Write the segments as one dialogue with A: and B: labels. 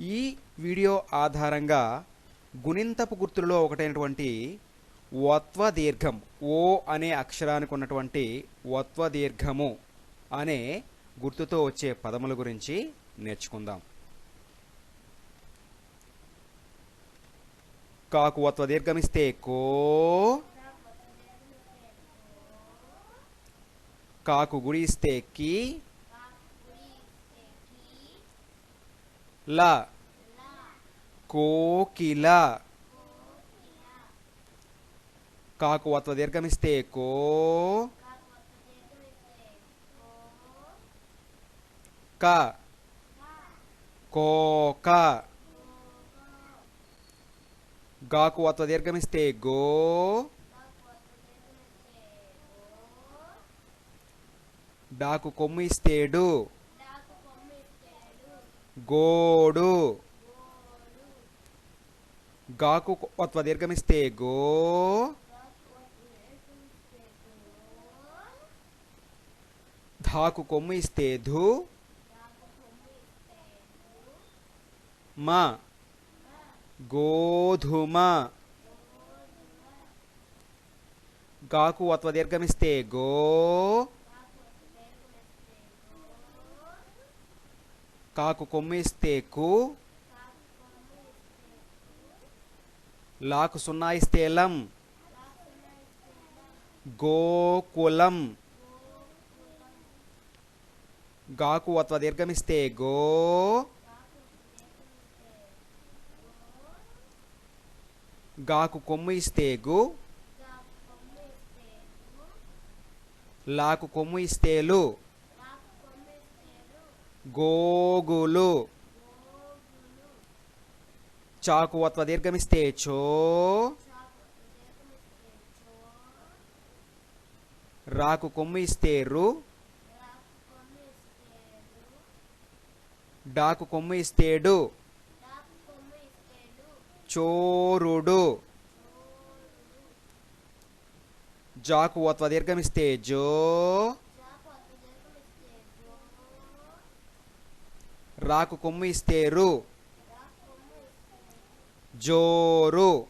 A: ఈ వీడియో ఆధారంగా గుణింతపు గుర్తులలో ఒకటైనటువంటి వత్వ దీర్ఘం ఓ అనే అక్షరానికి ఉన్నటువంటి వత్వ దీర్ఘము అనే గుర్తుతో వచ్చే పదముల గురించి నేర్చుకుందాం. కాకు వత్వ దీర్ఘమిస్తే కో కాకు గుడి ఇస్తే కి ల. కోకిల. కాకు వత్వ దీర్ఘమిస్తే కో. క. కోక. గాకు వత్వ దీర్ఘమిస్తే గో. డాకు కొమ్ము ఇస్తేడు. గోడు. గాకు ఒత్వ దీర్ఘమిస్తే గో. ధాకు కొమ్ము ఇస్తే ధు. మా. గోధుమ. గాకు అత్వ దీర్ఘమిస్తే గో. కాకు కొమ్మిస్తేకు లాకు సున్నాయిస్తేలం గోకులం. గాకు అత్వ దీర్ఘమిస్తే గో? గాకు కొమ్ము ఇస్తే గు? లాకు కొమ్ము ఇస్తేలు గోగులు. చాకు అత్వ దీర్ఘమిస్తే చో. రాకు కొమ్ము ఇస్తే రు. డాకు కొమ్ము ఇస్తేడు చోరుడు. జాకు అత్వ దీర్ఘమిస్తే జో. రాకు కొమ్ము ఇస్తే రు జోరు.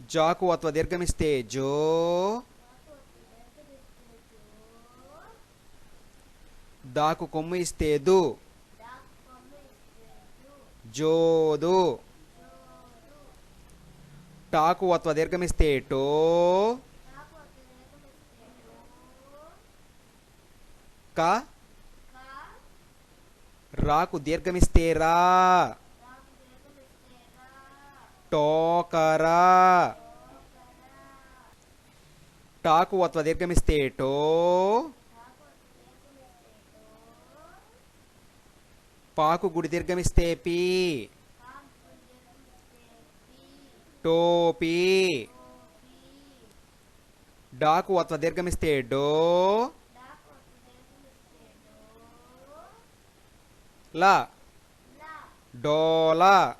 A: జాకు అత్వ దీర్ఘమిస్తే జో. దాకు కొమ్ము ఇస్తే దు జోదు. టాకు అత్వ దీర్ఘమిస్తే టో. కా? రాకు దీర్ఘమిస్తే రా టోకరా. టాకు వత్వ దీర్ఘమిస్తే టో. పాకు గుడి దీర్ఘమిస్తే పి. టోపీ. డాకు వత్వ దీర్ఘమిస్తే డో. లా. డోలా.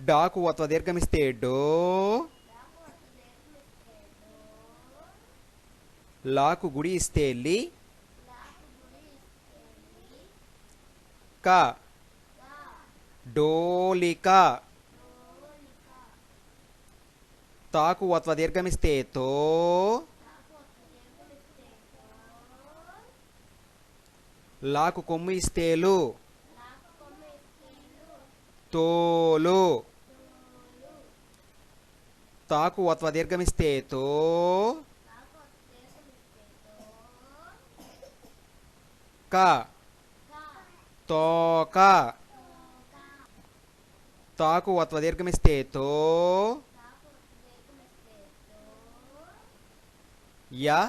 A: డాకు వత్వ దీర్ఘమిస్తే డో. లాకు గుడి ఇస్తే లి. క. డోలిక. తాకు అత్వ దీర్ఘమిస్తే తో. లాకు కొమ్ము ఇస్తేలు. తోలు. తాకు అత్వ దీర్ఘమిస్తే తో. క. తోక. తాకు అత్వ దీర్ఘమిస్తే తో. య.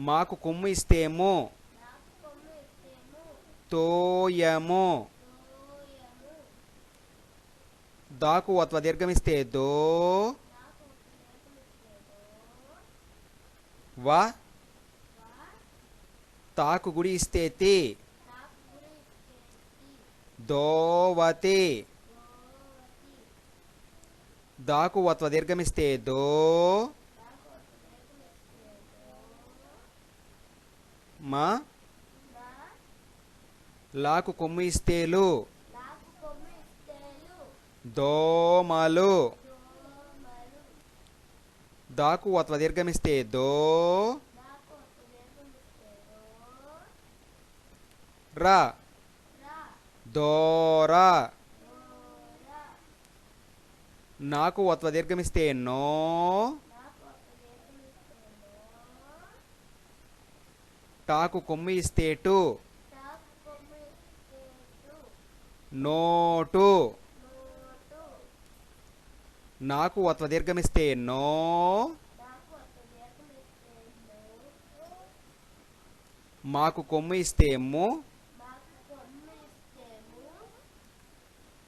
A: మాకు కొమ్ము ఇస్తేమో? తోయము. దాకు అత్వ దీర్ఘమిస్తే దో? వా? తాకు గుడి ఇస్తే తి? దోవతి. దాకు అత్వ దీర్ఘమిస్తే దో? మా లాకు కొమ్ము ఇస్తేలు. దోమలు. దాకు అత్వ దీర్ఘమిస్తే దో. రా. దోరా. నాకు అత్వ దీర్ఘమిస్తే నో. టాకు కొమ్ము ఇస్తేటు? నోటు. నాకు అత్వ దీర్ఘమిస్తే నో. మాకు కొమ్ము ఇస్తే ము.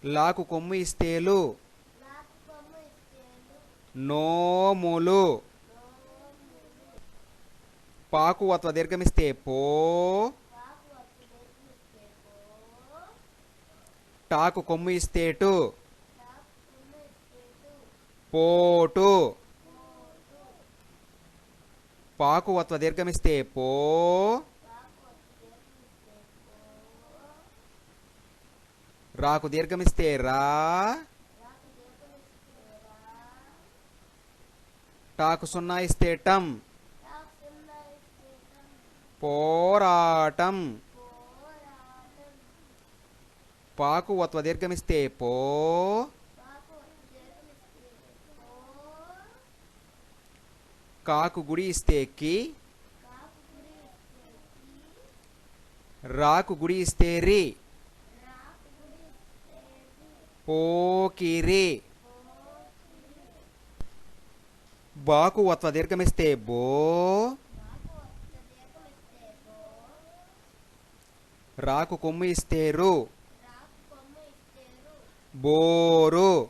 A: లాకు కొమ్ము ఇస్తేలు. నోములు. పాకు అత్వ దీర్ఘమిస్తే పో. టాకు కొమ్ము ఇస్తేటు పోటు. పాకు అత్వ దీర్ఘమిస్తే పో. రాకు దీర్ఘమిస్తే రా. టాకు సున్నా ఇస్తే టం. పోరాటం. పాకు అత్వ దీర్ఘమిస్తే పో. కాకు గుడి ఇస్తే కి. రాకు గుడి ఇస్తే రి. పోకిరి బాకు వత్వ దీర్ఘమిస్తే బో. రాకు కొమ్ము ఇస్తేరు. బోరు.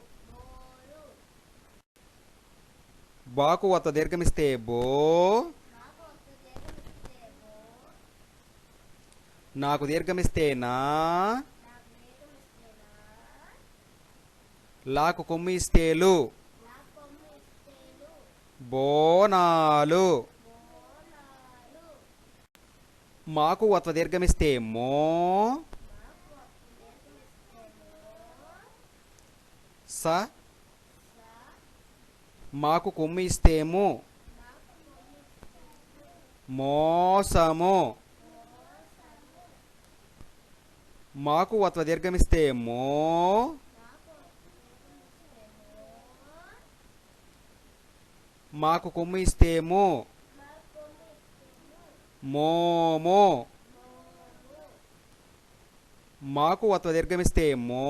A: బాకు వత దీర్ఘమిస్తే బో. నాకు దీర్ఘమిస్తే నా. లాకు కొమ్ము ఇస్తేలు. బోనాలు. మాకు అత్వ దీర్ఘమిస్తే మో. స. మాకు కొమ్ము ఇస్తేమో మోసము. మాకు అత్వ దీర్ఘమిస్తే మో. మాకు కొమ్ము ఇస్తేమో మోమో మాకు అత్వ దీర్ఘమిస్తే మో.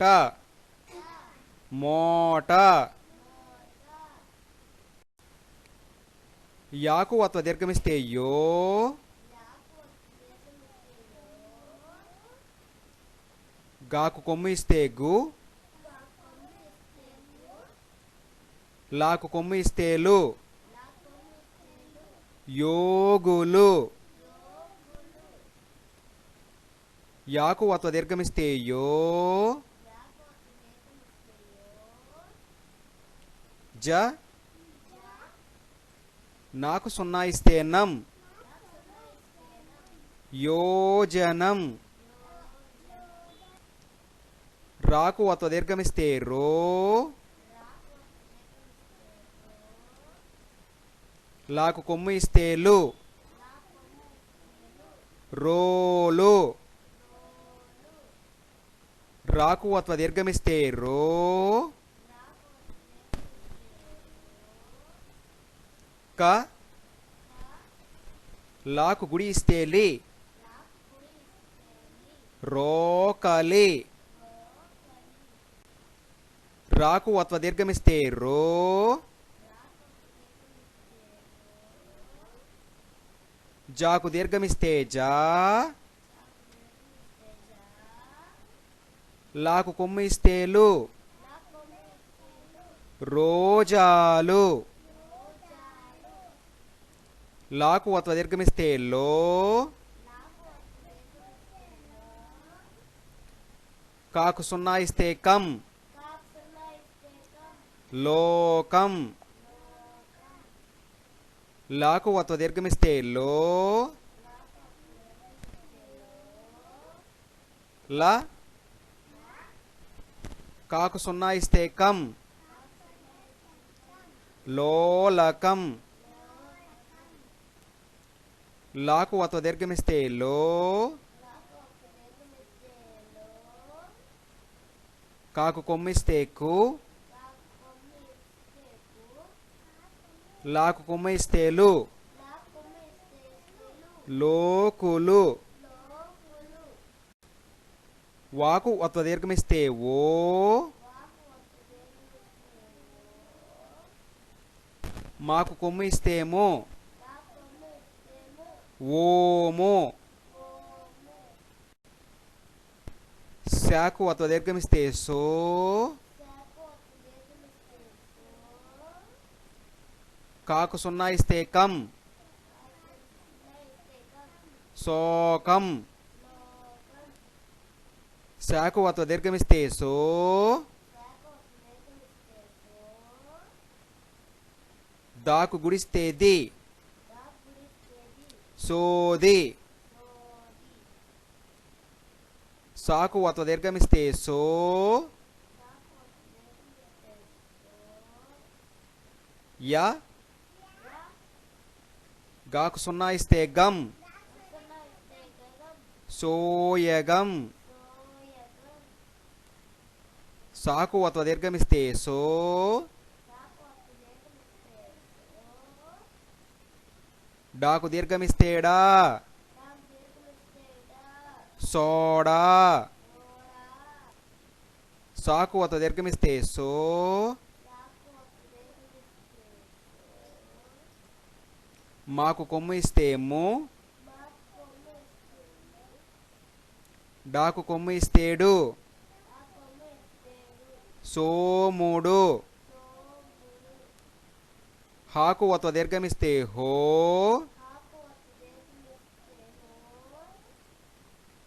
A: ట. మోట. యాకు అత్వ దీర్ఘమిస్తే యో. గాకు కొమ్ము ఇస్తే గు. లాకు కొమ్ము ఇస్తేలు. యోగులు. యాకు అత్వ దీర్ఘమిస్తే యో. జ. నాకు సున్నా ఇస్తే నం. యోజనం. రాకు అత్వ దీర్ఘమిస్తే రో. లాకు కొమ్ము ఇస్తే లు రోలు. రాకు అత్వ దీర్ఘమిస్తే రో. క. లాకు గుడి ఇస్తే లి రోకలి. రాకు అత్వ దీర్ఘమిస్తే రో. జాకు దీర్ఘమిస్తే జా. లాకు కొమ్ము ఇస్తే లు రోజాలు లాకు అత్వ దీర్ఘమిస్తే లో కాకు సున్నా ఇస్తే కం. లోకం. లాకు అత్వ దీర్ఘమిస్తే లో లా కాకు సున్నా ఇస్తే కం. లోలకం. లాకు అత్వ దీర్ఘమిస్తే లో కాకు కొమ్మిస్తే కు. లాకు కొమ్మ ఇస్తే లు లోకులు. వాకు అత్వ దీర్ఘమిస్తే ఓ. మాకు కొమ్ము ఇస్తేమో ఓమో. శాకు అత్వ దీర్ఘమిస్తే సో. కాకు సున్నా ఇస్తే కం. శోకం శాకు అత్వ దీర్ఘమిస్తే సో. దాకు గుడిస్తే ది. సోది. సాకు అత్వ దీర్ఘమిస్తే సో. యా. గాకు సున్నా ఇస్తే గం సోయగం సాకు అత్వ దీర్ఘమిస్తే సో. డాకు దీర్ఘమిస్తేడా సోడా. సాకు అత్వ దీర్ఘమిస్తే సో. మాకు కొమ్ము ఇస్తేము? డాకు కొమ్ము ఇస్తేడు? సోముడు. హాకు ఒత్వ దీర్ఘమిస్తే హో?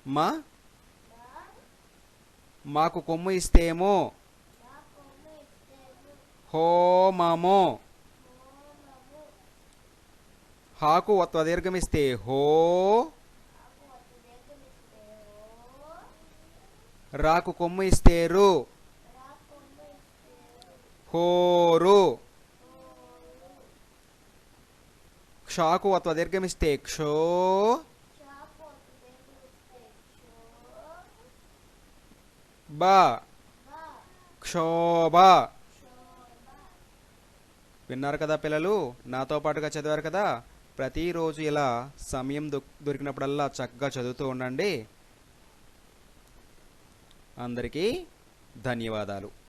A: మా? మాకు కొమ్ము ఇస్తేమో? హోమము హాకు అత్వ దీర్ఘమిస్తే హో. రాకు కొమ్ము ఇస్తే రు. హోరు. క్షాకు అత్వ దీర్ఘమిస్తే క్షో. బా. క్షోభ. విన్నారు కదా పిల్లలు? నాతో పాటుగా చదివారు కదా? ప్రతిరోజు ఇలా సమయం దొరికినప్పుడల్లా చక్కగా చదువుతూ ఉండండి. అందరికీ ధన్యవాదాలు.